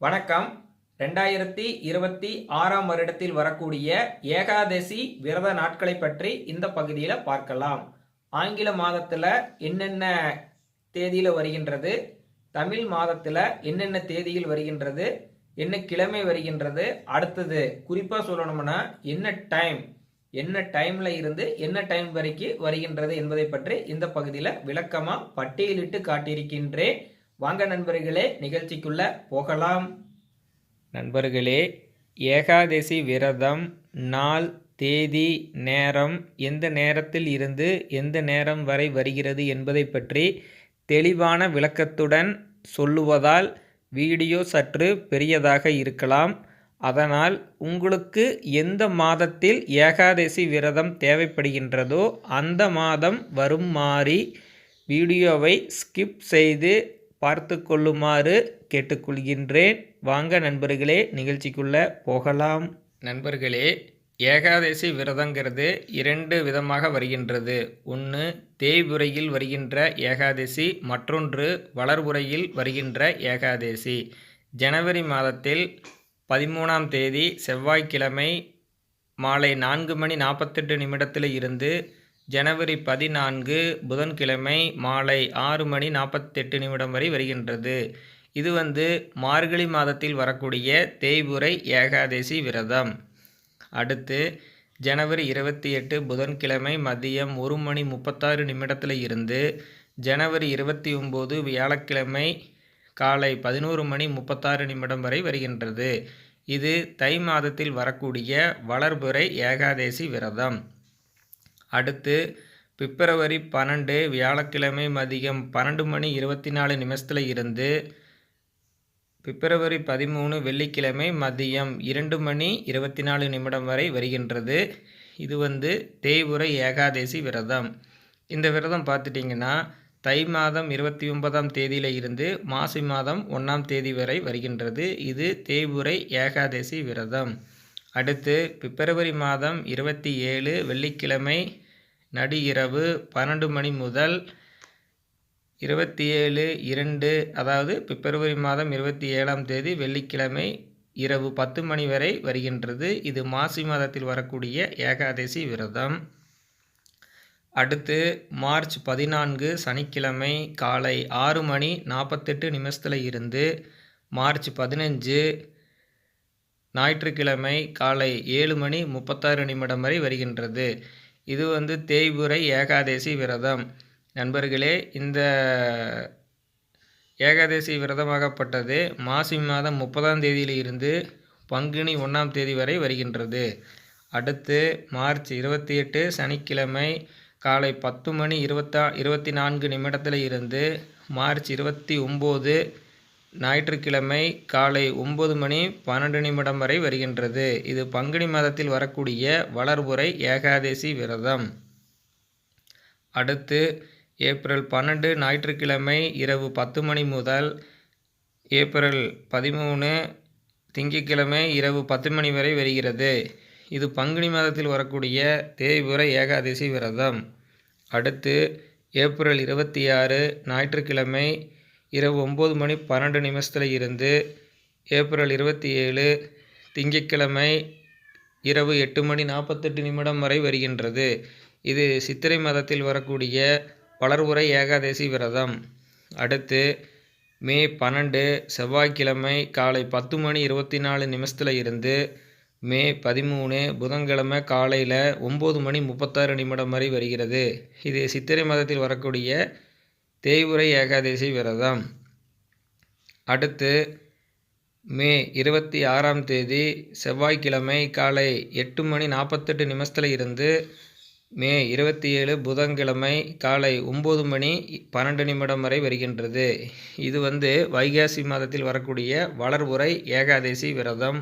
வணக்கம். ரெண்டாயிரத்தி இருபத்தி ஆறாம் வருடத்தில் வரக்கூடிய ஏகாதசி விரத நாட்களை பற்றி இந்த பகுதியில் பார்க்கலாம். ஆங்கில மாதத்தில் என்னென்ன தேதியில் வருகின்றது தமிழ் மாதத்தில் என்னென்ன தேதியில் வருகின்றது என்ன கிழமை வருகின்றது அடுத்தது குறிப்பாக சொல்லணும்னா என்ன டைம் என்ன டைமில் இருந்து என்ன டைம் வரைக்கும் வருகின்றது என்பதை பற்றி இந்த பகுதியில் விளக்கமாக பட்டியலிட்டு காட்டியிருக்கின்றேன். வாங்க நண்பர்களே நிகழ்ச்சிக்குள்ள போகலாம். நண்பர்களே ஏகாதசி விரதம் நாள் தேதி நேரம் எந்த நேரத்தில் இருந்து எந்த நேரம் வரை வருகிறது என்பதை பற்றி தெளிவான விளக்கத்துடன் சொல்லுவதால் வீடியோ சற்று பெரியதாக இருக்கலாம். அதனால் உங்களுக்கு எந்த மாதத்தில் ஏகாதசி விரதம் தேவைப்படுகின்றதோ அந்த மாதம் வருமாறி வீடியோவை ஸ்கிப் செய்து பார்த்து கொள்ளுமாறு கேட்டுக்கொள்கின்றேன். வாங்க நண்பர்களே நிகழ்ச்சிக்குள்ளே போகலாம். நண்பர்களே ஏகாதசி விரதங்கிறது இரண்டு விதமாக வருகின்றது. ஒன்று தேய்புரையில் வருகின்ற ஏகாதசி மற்றொன்று வளர்புறையில் வருகின்ற ஏகாதசி. ஜனவரி மாதத்தில் பதிமூணாம் தேதி செவ்வாய்க்கிழமை மாலை நான்கு மணி நாற்பத்தெட்டு நிமிடத்தில் இருந்து ஜனவரி பதினான்கு புதன்கிழமை மாலை ஆறு மணி நாற்பத்தெட்டு நிமிடம் வரை வருகின்றது. இது வந்து மார்கழி மாதத்தில் வரக்கூடிய தேய்புரை ஏகாதசி விரதம். அடுத்து ஜனவரி இருபத்தி எட்டு புதன்கிழமை மதியம் ஒரு மணி முப்பத்தாறு நிமிடத்தில் இருந்து ஜனவரி இருபத்தி ஒம்பது வியாழக்கிழமை காலை பதினோரு மணி முப்பத்தாறு நிமிடம் வரை வருகின்றது. இது தை மாதத்தில் வரக்கூடிய வளர்புரை ஏகாதசி விரதம். அடுத்து பிப்ரவரி பன்னெண்டு வியாழக்கிழமை மதியம் பன்னெண்டு மணி இருபத்தி நாலு நிமிஷத்தில் இருந்து பிப்ரவரி பதிமூணு வெள்ளிக்கிழமை மதியம் இரண்டு மணி இருபத்தி நாலு நிமிடம் வரை வருகின்றது. இது வந்து தேய்புரை ஏகாதசி விரதம். இந்த விரதம் பார்த்துட்டிங்கன்னா தை மாதம் இருபத்தி ஒன்பதாம் தேதியில் இருந்து மாசி மாதம் ஒன்றாம் தேதி வரை வருகின்றது. இது தேய்புரை ஏகாதசி விரதம். அடுத்து பிப்ரவரி மாதம் இருபத்தி ஏழு வெள்ளிக்கிழமை நடு இரவு பன்னெண்டு மணி முதல் இருபத்தி ஏழு இரண்டு அதாவது பிப்ரவரி மாதம் இருபத்தி ஏழாம் தேதி வெள்ளிக்கிழமை இரவு பத்து மணி வரை வருகின்றது. இது மாசி மாதத்தில் வரக்கூடிய ஏகாதசி விரதம். அடுத்து மார்ச் பதினான்கு சனிக்கிழமை காலை ஆறு மணி நாற்பத்தெட்டு நிமிஷத்தில் இருந்து மார்ச் பதினஞ்சு ஞாயிற்றுக்கிழமை காலை ஏழு மணி முப்பத்தாறு நிமிடம் வரை வருகின்றது. இது வந்து தேய்புரை ஏகாதசி விரதம். நண்பர்களே இந்த ஏகாதசி விரதமாகப்பட்டது மாசி மாதம் முப்பதாம் தேதியில் இருந்து பங்குனி ஒன்றாம் தேதி வரை வருகின்றது. அடுத்து மார்ச் இருபத்தி எட்டு சனிக்கிழமை காலை பத்து மணி இருபத்தா இருபத்தி நான்கு நிமிடத்தில் இருந்து மார்ச் இருபத்தி ஒம்பது ஞாயிற்றுக்கிழமை காலை ஒம்பது மணி பன்னெண்டு நிமிடம் வரை வருகின்றது. இது பங்குனி மாதத்தில் வரக்கூடிய வளர்புரை ஏகாதசி விரதம். அடுத்து ஏப்ரல் பன்னெண்டு ஞாயிற்றுக்கிழமை இரவு பத்து மணி முதல் ஏப்ரல் பதிமூணு திங்கட்கிழமை இரவு பத்து மணி வரை வருகிறது. இது பங்குனி மாதத்தில் வரக்கூடிய தேய்புர ஏகாதசி விரதம். அடுத்து ஏப்ரல் இருபத்தி ஆறு ஞாயிற்றுக்கிழமை இரவு ஒம்பது மணி பன்னெண்டு நிமிஷத்தில் இருந்து ஏப்ரல் இருபத்தி ஏழு திங்கட்கிழமை இரவு எட்டு மணி நாற்பத்தெட்டு நிமிடம் வரை வருகின்றது. இது சித்திரை மாதத்தில் வரக்கூடிய வளர்வுரை ஏகாதசி விரதம். அடுத்து மே பன்னெண்டு செவ்வாய்க்கிழமை காலை பத்து மணி இருபத்தி நாலு நிமிஷத்தில் இருந்து மே பதிமூணு புதன்கிழமை காலையில் ஒம்பது மணி முப்பத்தாறு நிமிடம் வரை வருகிறது. இது சித்திரை மாதத்தில் வரக்கூடிய தேய்வுரை ஏகாதசி விரதம். அடுத்து மே இருபத்தி ஆறாம் தேதி செவ்வாய்க்கிழமை காலை எட்டு மணி நாற்பத்தெட்டு நிமிஷத்தில் இருந்து மே இருபத்தி ஏழு புதன்கிழமை காலை ஒம்பது மணி பன்னெண்டு நிமிடம் வரை வருகின்றது. இது வந்து வைகாசி மாதத்தில் வரக்கூடிய வளர்வுரை ஏகாதசி விரதம்.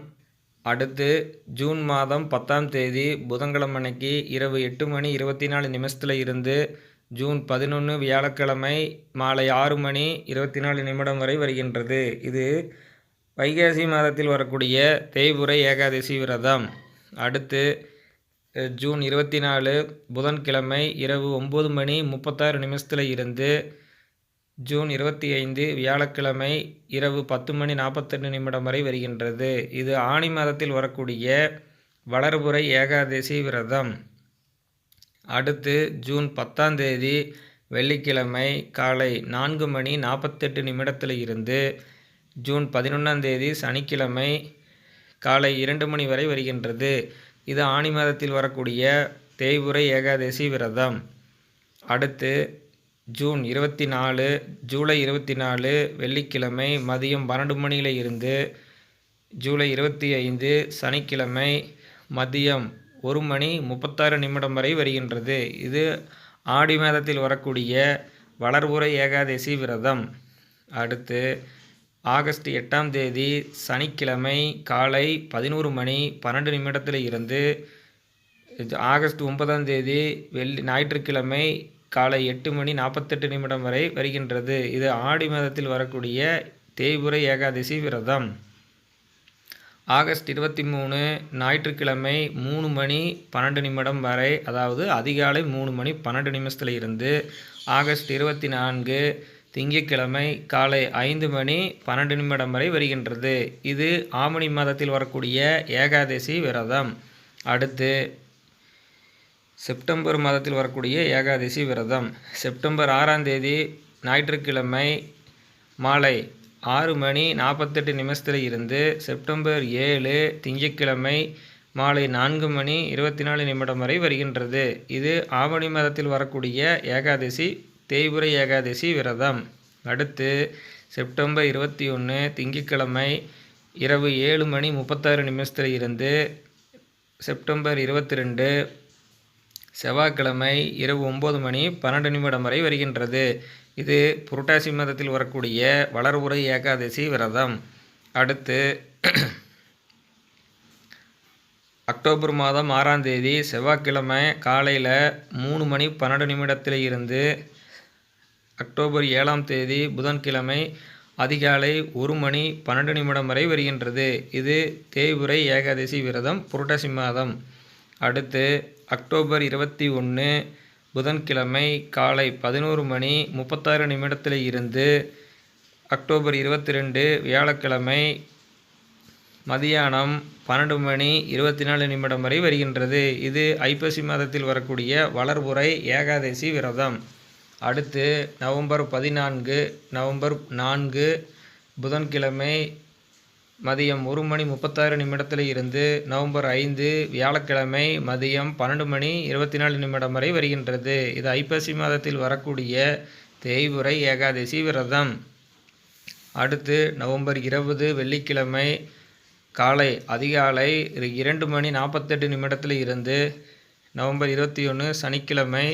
அடுத்து ஜூன் மாதம் பத்தாம் தேதி புதன்கிழமை அன்னைக்கு இரவு எட்டு மணி இருபத்தி நாலு நிமிஷத்தில் இருந்து ஜூன் பதினொன்று வியாழக்கிழமை மாலை ஆறு மணி இருபத்தி நாலு நிமிடம் வரை வருகின்றது. இது வைகாசி மாதத்தில் வரக்கூடிய தேய்புரை ஏகாதசி விரதம். அடுத்து ஜூன் இருபத்தி நாலு புதன்கிழமை இரவு ஒம்பது மணி முப்பத்தாறு நிமிஷத்தில் இருந்து ஜூன் இருபத்தி ஐந்து வியாழக்கிழமை இரவு பத்து மணி நாற்பத்தெட்டு நிமிடம் வரை வருகின்றது. இது ஆணி மாதத்தில் வரக்கூடிய வளர்புரை ஏகாதசி விரதம். அடுத்து ஜூன் பத்தாம் தேதி வெள்ளிக்கிழமை காலை நான்கு மணி நாற்பத்தெட்டு நிமிடத்தில் இருந்து ஜூன் பதினொன்றாம் தேதி சனிக்கிழமை காலை இரண்டு மணி வரை வருகின்றது. இது ஆணி மாதத்தில் வரக்கூடிய தேய்புரை ஏகாதசி விரதம். அடுத்து ஜூன் இருபத்தி நாலு ஜூலை இருபத்தி நாலு வெள்ளிக்கிழமை மதியம் பன்னெண்டு மணியில் இருந்து ஜூலை இருபத்தி ஐந்து சனிக்கிழமை மதியம் ஒரு மணி முப்பத்தாறு நிமிடம் வரை வருகின்றது. இது ஆடி மாதத்தில் வரக்கூடிய வளர்புறை ஏகாதசி விரதம். அடுத்து ஆகஸ்ட் எட்டாம் தேதி சனிக்கிழமை காலை பதினோரு மணி பன்னெண்டு நிமிடத்தில் இருந்து ஆகஸ்ட் ஒன்பதாம் தேதி வெள்ளி ஞாயிற்றுக்கிழமை காலை எட்டு மணி நாற்பத்தெட்டு நிமிடம் வரை வருகின்றது. இது ஆடி மாதத்தில் வரக்கூடிய தேய்புரை ஏகாதசி விரதம். ஆகஸ்ட் இருபத்தி மூணு ஞாயிற்றுக்கிழமை மூணு மணி பன்னெண்டு நிமிடம் வரை அதாவது அதிகாலை மூணு மணி பன்னெண்டு நிமிஷத்தில் இருந்து ஆகஸ்ட் இருபத்தி நான்கு திங்கட்கிழமை காலை ஐந்து மணி பன்னெண்டு நிமிடம் வரை வருகின்றது. இது ஆமணி மாதத்தில் வரக்கூடிய ஏகாதசி விரதம். அடுத்து செப்டம்பர் மாதத்தில் வரக்கூடிய ஏகாதசி விரதம். செப்டம்பர் ஆறாம் தேதி ஞாயிற்றுக்கிழமை மாலை ஆறு மணி நாற்பத்தெட்டு நிமிஷத்தில் இருந்து செப்டம்பர் ஏழு திங்கட்கிழமை மாலை நான்கு மணி இருபத்தி நாலு நிமிடம் வரை வருகின்றது. இது ஆவணி மாதத்தில் வரக்கூடிய ஏகாதசி தேய்புரை ஏகாதசி விரதம். அடுத்து செப்டம்பர் இருபத்தி ஒன்று திங்கட்கிழமை இரவு ஏழு மணி முப்பத்தாறு நிமிஷத்தில் இருந்து செப்டம்பர் இருபத்தி ரெண்டு செவ்வாய்க்கிழமை இரவு ஒம்பது மணி பன்னெண்டு நிமிடம் வரை வருகின்றது. இது புரட்டாசி மாதத்தில் வரக்கூடிய வளர்வுரை ஏகாதசி விரதம். அடுத்து அக்டோபர் மாதம் ஆறாம் தேதி செவ்வாய்க்கிழமை காலையில் மூணு மணி பன்னெண்டு நிமிடத்தில் இருந்து அக்டோபர் ஏழாம் தேதி புதன்கிழமை அதிகாலை ஒரு மணி பன்னெண்டு நிமிடம் வரை வருகின்றது. இது தேய்புரை ஏகாதசி விரதம் புரட்டாசி மாதம். அடுத்து அக்டோபர் இருபத்தி ஒன்று புதன்கிழமை காலை பதினோரு மணி முப்பத்தாறு நிமிடத்தில் இருந்து அக்டோபர் இருபத்தி ரெண்டு வியாழக்கிழமை மதியானம் பன்னெண்டு மணி இருபத்தி நாலு நிமிடம் வரை வருகின்றது. இது ஐப்பசி மாதத்தில் வரக்கூடிய வளர்புரை ஏகாதசி விரதம். அடுத்து நவம்பர் பதினான்கு நவம்பர் நான்கு புதன்கிழமை மதியம் ஒரு மணி முப்பத்தாறு நிமிடத்தில் இருந்து நவம்பர் ஐந்து வியாழக்கிழமை மதியம் பன்னெண்டு மணி இருபத்தி நாலு நிமிடம் வரை வருகின்றது. இது ஐப்பசி மாதத்தில் வரக்கூடிய தேய்புரை ஏகாதசி விரதம். அடுத்து நவம்பர் இருபது வெள்ளிக்கிழமை காலை அதிகாலை இரண்டு மணி நாற்பத்தெட்டு நிமிடத்தில் இருந்து நவம்பர் இருபத்தி ஒன்று சனிக்கிழமை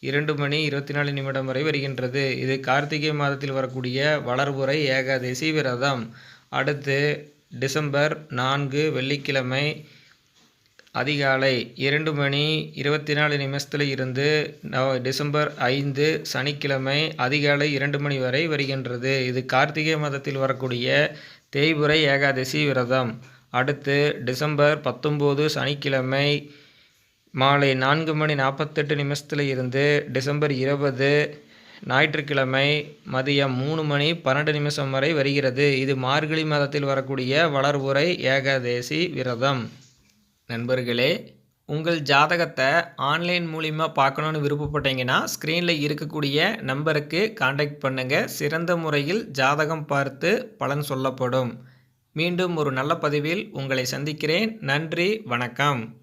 இரண்டு மணி இருபத்தி நாலு நிமிடம் வரை வருகின்றது. இது கார்த்திகை மாதத்தில் வரக்கூடிய வளர்புறை ஏகாதசி விரதம். அடுத்து டிசம்பர் நான்கு வெள்ளிக்கிழமை அதிகாலை இரண்டு மணி இருபத்தி நாலு நிமிஷத்தில் இருந்து டிசம்பர் ஐந்து சனிக்கிழமை அதிகாலை இரண்டு மணி வரை வருகின்றது. இது கார்த்திகை மாதத்தில் வரக்கூடிய தேய்புரை ஏகாதசி விரதம். அடுத்து டிசம்பர் பத்தொம்போது சனிக்கிழமை மாலை நான்கு மணி நாற்பத்தெட்டு நிமிஷத்தில் இருந்து டிசம்பர் இருபது ஞாயிற்றுக்கிழமை மதியம் மூணு மணி பன்னெண்டு நிமிஷம் வரை வருகிறது. இது மார்கழி மாதத்தில் வரக்கூடிய வளர்வுரை ஏகாதேசி விரதம். நண்பர்களே உங்கள் ஜாதகத்தை ஆன்லைன் மூலிமா பார்க்கணுன்னு விருப்பப்பட்டீங்கன்னா ஸ்க்ரீனில் இருக்கக்கூடிய நம்பருக்கு காண்டாக்ட் பண்ணுங்கள் சிறந்த முறையில் ஜாதகம் பார்த்து பலன் சொல்லப்படும். மீண்டும் ஒரு நல்ல பதிவில் உங்களை சந்திக்கிறேன். நன்றி வணக்கம்.